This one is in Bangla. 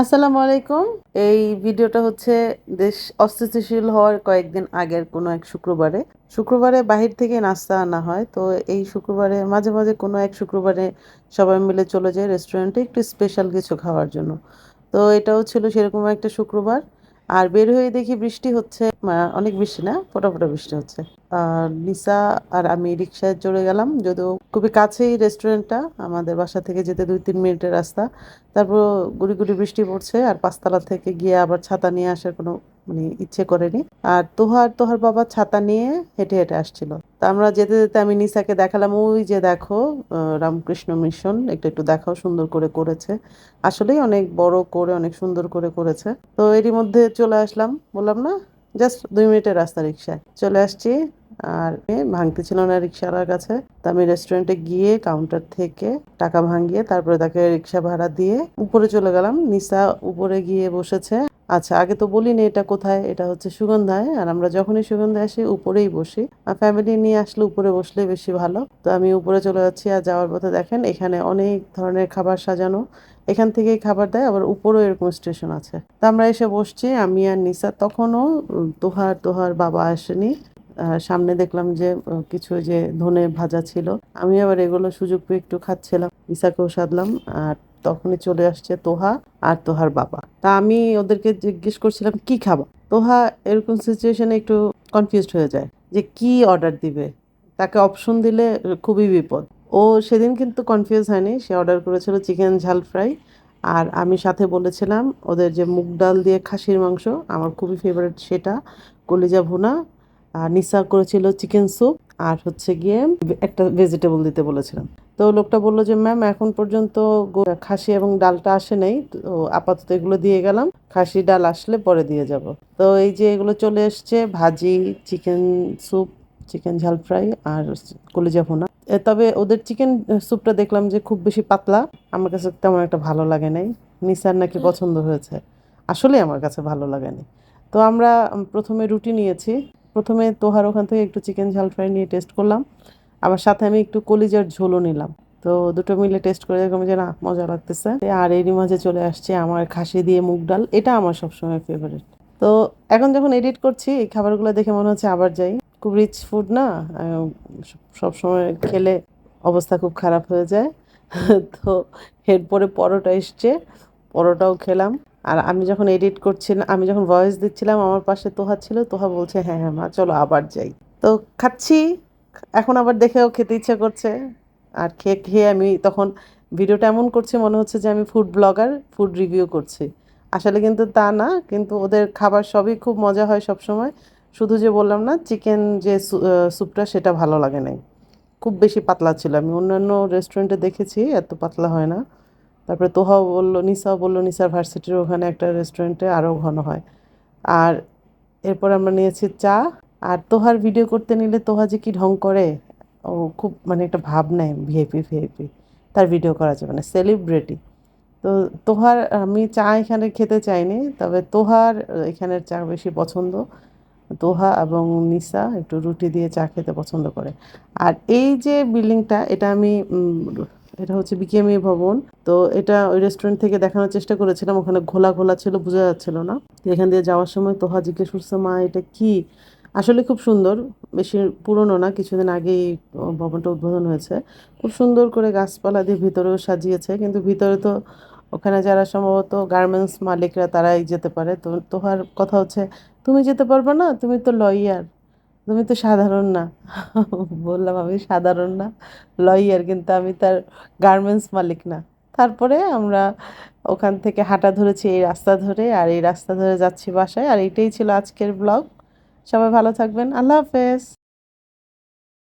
আসসালামু আলাইকুম। এই ভিডিওটা হচ্ছে দেশ অস্থিতিশীল হওয়ার কয়েকদিন আগের কোনো এক শুক্রবারে। শুক্রবারে বাহির থেকে নাস্তা আনা হয়, তো এই শুক্রবারে মাঝে মাঝে কোনো এক শুক্রবারে সবাই মিলে চলে যায় রেস্টুরেন্টে একটু স্পেশাল কিছু খাওয়ার জন্য। তো এটাও ছিল সেরকম একটা শুক্রবার। আর বের হয়ে দেখি বৃষ্টি হচ্ছে অনেক বৃষ্টি না? ফোটা ফোটা বৃষ্টি হচ্ছে। আর নিসা আর আমি রিক্সায় চলে গেলাম, যদিও খুবই কাছেই রেস্টুরেন্টটা, আমাদের বাসা থেকে যেতে দুই তিন মিনিটের রাস্তা। তারপর গুড়ি গুড়ি বৃষ্টি পড়ছে, আর পাঁচতলা থেকে গিয়ে আবার ছাতা নিয়ে আসার কোনো মানে ইচ্ছে করেনি। আর তোহার তোহার বাবা ছাতা নিয়ে হেঁটে হেঁটে আসছিল। তা আমরা যেতে যেতে আমি নিসাকে দেখালাম, ওই যে দেখো রামকৃষ্ণ মিশন একটু একটু দেখাও, সুন্দর করে করেছে। আসলেই অনেক বড় করে, অনেক সুন্দর করে করেছে। তো এরই মধ্যে চলে আসলাম। বললাম, না, জাস্ট দুই মিনিটের রাস্তা রিক্সায় চলে আসছি, আর ভাঙতে ছিল না রিক্সাওয়ালার কাছে। তো আমি রেস্টুরেন্টে গিয়ে কাউন্টার থেকে টাকা ভাঙিয়ে তারপরে তাকে রিক্সা ভাড়া দিয়ে উপরে চলে গেলাম। নিসা উপরে গিয়ে বসেছে। আচ্ছা আগে তো বলিনি এটা কোথায়, এটা হচ্ছে সুগন্ধায়, আর আমরা যখনই সুগন্ধায় আসি উপরেই বসি। আর ফ্যামিলি নিয়ে আসলে উপরে বসলে বেশি ভালো। তো আমি উপরে চলে যাচ্ছি আর যাওয়ার পথে দেখেন এখানে অনেক ধরনের খাবার সাজানো। এখান থেকেই খাবার দেয়, আবার উপরেও এরকম স্টেশন আছে। তা আমরা এসে বসছি, আমি আর নিসা। তখনও তোহার তোহার বাবা আসেনি। সামনে দেখলাম যে কিছু যে ধনে ভাজা ছিল। আমি আবার এগুলো সুযোগ পেয়ে একটু খাচ্ছিলাম। ইসাকেও সাধলাম, আর তখনই চলে আসছে তোহা আর তোহার বাবা। তা আমি ওদেরকে জিজ্ঞেস করছিলাম, কি খাবা? তোহা এরকম সিচুয়েশনে একটু কনফিউজড হয়ে যায় যে কি অর্ডার দিবে? তাকে অপশন দিলে খুবই বিপদ। ও সেদিন কিন্তু কনফিউজ হয়নি, সে অর্ডার করেছিল চিকেন ঝাল ফ্রাই আর আমি সাথে বলেছিলাম, ওদের যে মুগ ডাল দিয়ে খাসির মাংস, আমার খুবই ফেভারিট সেটা। কলিজা ভুনা, আর নিসা করেছিল চিকেন স্যুপ আর হচ্ছে গিয়ে একটা ভেজিটেবল দিতে বলেছিলাম। তো লোকটা বলল যে, ম্যাম, এখন পর্যন্ত খাসি এবং ডালটা আসে নাই, তো আপাতত এগুলো দিয়ে গেলাম। খাসি ডাল আসলে পরে দিয়ে যাব। তো এই যে এগুলো চলে এসছে, ভাজি, চিকেন স্যুপ, চিকেন ঝাল ফ্রাই আর কলিজা ভুনা। তবে ওদের চিকেন স্যুপটা দেখলাম যে খুব বেশি পাতলা। আমার কাছে তেমন একটা ভালো লাগে নাই। নিসার নাকি পছন্দ হয়েছে। আসলে আমার কাছে ভালো লাগেনি তো আমরা প্রথমে রুটি নিয়েছি। প্রথমে তোহার ওখান থেকে একটু চিকেন ঝাল ফ্রাই নিয়ে টেস্ট করলাম। আবার সাথে আমি একটু কলিজার ঝোলও নিলাম। তো দুটো মিলে টেস্ট করে দেখলাম যে না, মজা লাগতেছে। আর এরই মাঝে চলে আসছে আমার খাসি দিয়ে মুগ ডাল। এটা আমার সবসময় ফেভারিট তো এখন যখন এডিট করছি, এই খাবারগুলো দেখে মনে হচ্ছে আবার যাই। খুব রিচ ফুড না সব সময় খেলে অবস্থা খুব খারাপ হয়ে যায়। তো এরপরে পরোটা এসছে, পরোটাও খেলাম। আর আমি যখন এডিট করছিলাম, আমি যখন ভয়েস দিচ্ছিলাম, আমার পাশে তোহা ছিল, তোহা বলছে হ্যাঁ হ্যাঁ মা, চলো আবার যাই। তো খাচ্ছি, এখন আবার দেখেও খেতে ইচ্ছে করছে। আর খেয়ে খেয়ে আমি তখন ভিডিওটা এমন করছি, মনে হচ্ছে যে আমি ফুড ব্লগার ফুড রিভিউ করছি। আসলে কিন্তু তা না, কিন্তু ওদের খাবার সবই খুব মজা হয় সব সময় শুধু যে বললাম না চিকেন যে স্যুপটা সেটা ভালো লাগে নাই। খুব বেশি পাতলা ছিল। আমি অন্যান্য রেস্টুরেন্টে দেখেছি, এত পাতলা হয় না। তারপরে তোহাও বলল, নিসাও বলল, নিসার ভার্সিটির ওখানে একটা রেস্টুরেন্টে আরও ঘন হয়। আর এরপর আমরা নিয়েছি চা। আর তোহার ভিডিও করতে নিলে তোহা যে কি ঢং করে, ও খুব মানে একটা ভাব নেয় ভিআইপি ভিআইপি তার ভিডিও করা যাবে না সেলিব্রিটি তো তোহার, আমি চা এখানে খেতে চাইনি, তবে তোহার এখানের চা বেশি পছন্দ। তোহা এবং নিসা একটু রুটি দিয়ে চা খেতে পছন্দ করে। আর এই যে বিল্ডিংটা এটা আমি এটা হচ্ছে বিকেএমই ভবন। তো এটা ওই রেস্টুরেন্ট থেকে দেখানোর চেষ্টা করেছিলাম, ওখানে ঘোলা ঘোলা ছিল, বোঝা যাচ্ছিল না। এখান দিয়ে যাওয়ার সময় তোহা জিজ্ঞেস করছে, মা, এটা কি? আসলে খুব সুন্দর, বেশি পুরনো না, কিছুদিন আগেই ভবনটা উদ্বোধন হয়েছে। খুব সুন্দর করে গাছপালা দিয়ে ভিতরেও সাজিয়েছে, কিন্তু ভিতরে তো ওখানে যারা সম্ভবত গার্মেন্টস মালিকরা, তারাই যেতে পারে। তো তোহার কথা হচ্ছে, তুমি যেতে পারবে না, তুমি তো লয়ার তুমি তো সাধারণ না। বললাম আমি সাধারণ না লয়ার কিন্তু আমি তার গার্মেন্টস মালিক না। তারপরে আমরা ওখান থেকে হাঁটা ধরেছি এই রাস্তা ধরে, আর এই রাস্তা ধরে যাচ্ছি বাসায়। আর এটাই ছিল আজকের ব্লগ সবাই ভালো থাকবেন। আল্লাহ হাফেজ।